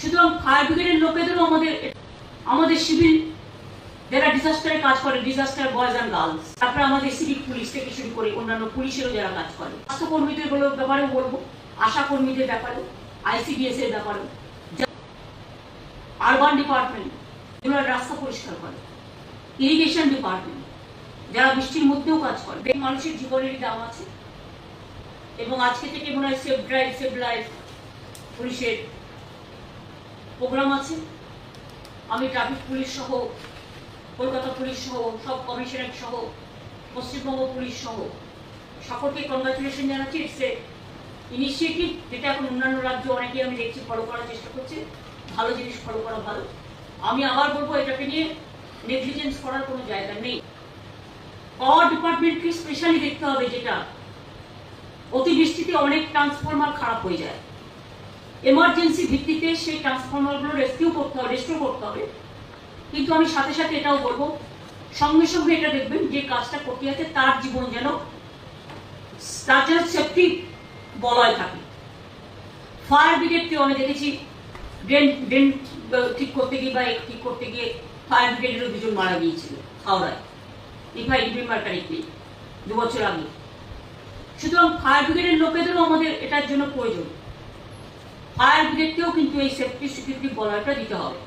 সুতরাং ফায়ার ব্রিগেডের লোকেদেরও আমাদের আমাদের সিভিল যারা ডিজাস্টারে কাজ করে ডিজাস্টার বয়েজ অ্যান্ড গার্লস তারপরে আমাদের সিভিক পুলিশ থেকে শুরু করে অন্যান্য পুলিশেরও যারা কাজ করে। স্বাস্থ্য কর্মীদের ব্যাপারেও বলব আশা কর্মীদের ব্যাপারেও আইসিডিএস এর ব্যাপারে আরবান ডিপার্টমেন্ট এগুলো রাস্তা পরিষ্কার করে ইরিগেশন ডিপার্টমেন্ট যারা বৃষ্টির মধ্যেও কাজ করে। মানুষের জীবনেরই দাম আছে। এবং আজকে থেকে মনে হয় সেফ ড্রাইভ সেভ লাইফ পুলিশের প্রোগ্রাম আছে। আমি ট্রাফিক পুলিশ সহ, কলকাতা পুলিশ সহ, সব কমিশনারেট সহ, পশ্চিমবঙ্গ পুলিশ সহ, সকলকে কংগ্রাচুলেশন জানাচ্ছি। ইটস এ ইনিশিয়েটিভ যেটা এখন অন্যান্য রাজ্য অনেকেই আমি দেখছি ফলো করার চেষ্টা করছে। ভালো জিনিস ফলো করা ভালো। আমি আবার বলব, এটাকে নিয়ে নেগলিজেন্স করার কোনো জায়গা নেই। পাওয়ার ডিপার্টমেন্টকে স্পেশালি দেখতে হবে যেটা। অতি অতিবৃষ্টিতে অনেক ট্রান্সফরমার খারাপ হয়ে যায়। এমার্জেন্সি ভিত্তিতে সেই ট্রান্সফরমারগুলো রেস্কিউ করতে হবে রেস্টোর করতে হবে। কিন্তু আমি সাথে সাথে এটাও বলব, সঙ্গে সঙ্গে এটা দেখবেন যে কাজটা করতে আছে তার জীবন যেন তার যেন সেফটি বলয় থাকে। ফায়ার ব্রিগেডকে আমি দেখেছি ড্রেন ড্রেন ঠিক করতে গিয়ে বা ঠিক করতে গিয়ে ফায়ার ব্রিগেডেরও দুজন মারা গিয়েছিল, হাওড়ায়। ইফ আই রিমেম্বার দু বছর আগে। সুতরাং ফায়ার ব্রিগেডের লোকেদেরও আমাদের এটার জন্য প্রয়োজন। ফায়ার ব্রিগেডকেও কিন্তু এই সেফটি সিকিউরিটি বলয়টা দিতে হবে।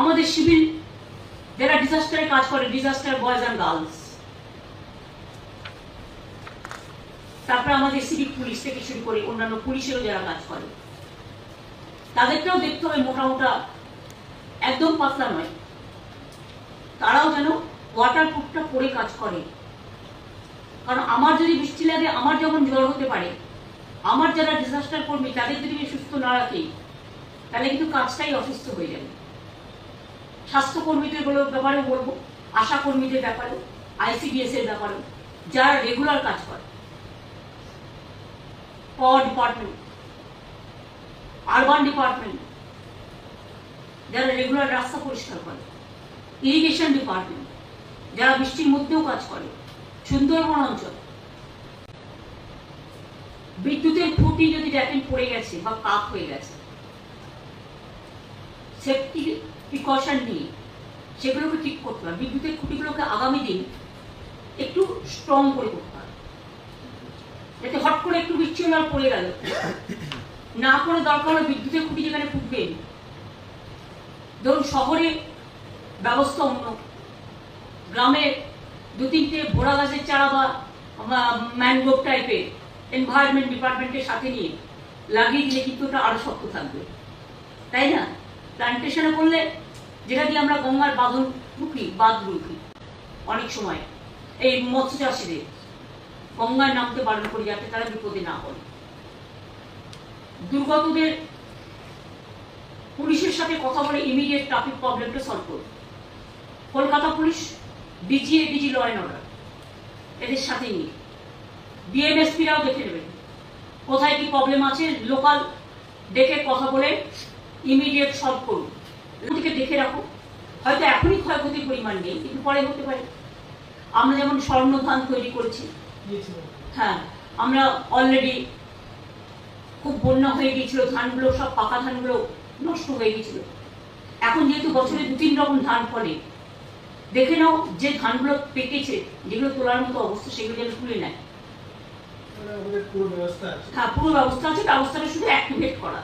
আমাদের সিভিল, যারা ডিজাস্টারে কাজ করে ডিজাস্টার বয়েজ অ্যান্ড গার্লস তারপরে আমাদের সিভিক পুলিশ থেকে শুরু করে অন্যান্য পুলিশেরও যারা কাজ করে, তাদেরকেও দেখতে হবে মোটা মোটা, একদম পাতলা নয়। তারাও যেন ওয়াটার প্রুফটা পরে কাজ করে। কারণ আমার যদি বৃষ্টি লাগে, আমার যেমন জ্বর হতে পারে আমার যারা ডিজাস্টার কর্মী, তাদের যদি সুস্থ না রাখি, তাহলে কিন্তু কাজটাই অসুস্থ হয়ে যাবে। স্বাস্থ্য কর্মীদের বলে- ব্যাপারেও বলব আশা কর্মীদের ব্যাপারেও আইসিডিএস এর ব্যাপারেও, যারা রেগুলার কাজ করে। পাওয়ার ডিপার্টমেন্ট আরবান ডিপার্টমেন্ট যারা রেগুলার রাস্তা পরিষ্কার করে। ইরিগেশন ডিপার্টমেন্ট যারা বৃষ্টির মধ্যেও কাজ করে। সুন্দরবন অঞ্চল বিদ্যুতের খুঁটি যদি দেখেন পড়ে গেছে, বা কাপ হয়ে গেছে। সেফটি প্রিকশন নিয়ে সেগুলোকে ঠিক করতে হবে। বিদ্যুতের খুঁটিগুলোকে আগামী দিন একটু স্ট্রং করে করতে হবে। যাতে হট করে একটু আর পড়ে গেল। না করে দরকার হলে বিদ্যুতের খুঁটি যেখানে ফুটবে। ধরুন শহরে ব্যবস্থা অন্য। গ্রামে দু তিনটে ভোড়া গাছের চারা বা ম্যানগ্রোভ টাইপের এনভায়রনমেন্ট ডিপার্টমেন্টের সাথে নিয়ে লাগিয়ে দিলে কিন্তু ওটা আরও শক্ত থাকবে। তাই না? প্লান্টেশনে করলে যেটা দিয়ে আমরা গঙ্গার বাঁধন রুখি, বাঁধ রুখি অনেক সময়, এই মৎস্য চাষিদের। গঙ্গায় নামতে বারণ করি যাতে তারা বিপদে না পড়ে। দুর্গতদের পুলিশের সাথে কথা বলে ইমিডিয়েট ট্রাফিক প্রবলেমটা সলভ করবে Kolkata police DG ADG law and order এদের সাথে নিয়ে। ডিএমএসপিরাও দেখে নেবেন কোথায় কি প্রবলেম আছে লোকাল দেখে কথা বলে ইমিডিয়েট সলভ করুন। ওদিকে দেখে রাখো হয়তো এখনই ক্ষয়ক্ষতির পরিমাণ নেই, কিন্তু পরে হতে পারে। আমরা যেমন স্বর্ণ ধান তৈরি করেছি হ্যাঁ আমরা অলরেডি খুব বন্যা হয়ে গিয়েছিল, ধানগুলো, সব পাকা ধানগুলো নষ্ট হয়ে গিয়েছিল। এখন যেহেতু বছরে দু তিন রকম ধান ফলে, দেখে নাও যে ধানগুলো পেকেছে, যেগুলো তোলার মতো অবস্থা, সেগুলো যেন তুলে নেয় মানে আমাদের পুরো ব্যবস্থা আছে হ্যাঁ পুরো ব্যবস্থা আছে ব্যবস্থাটা শুধু অ্যাক্টিভেট করা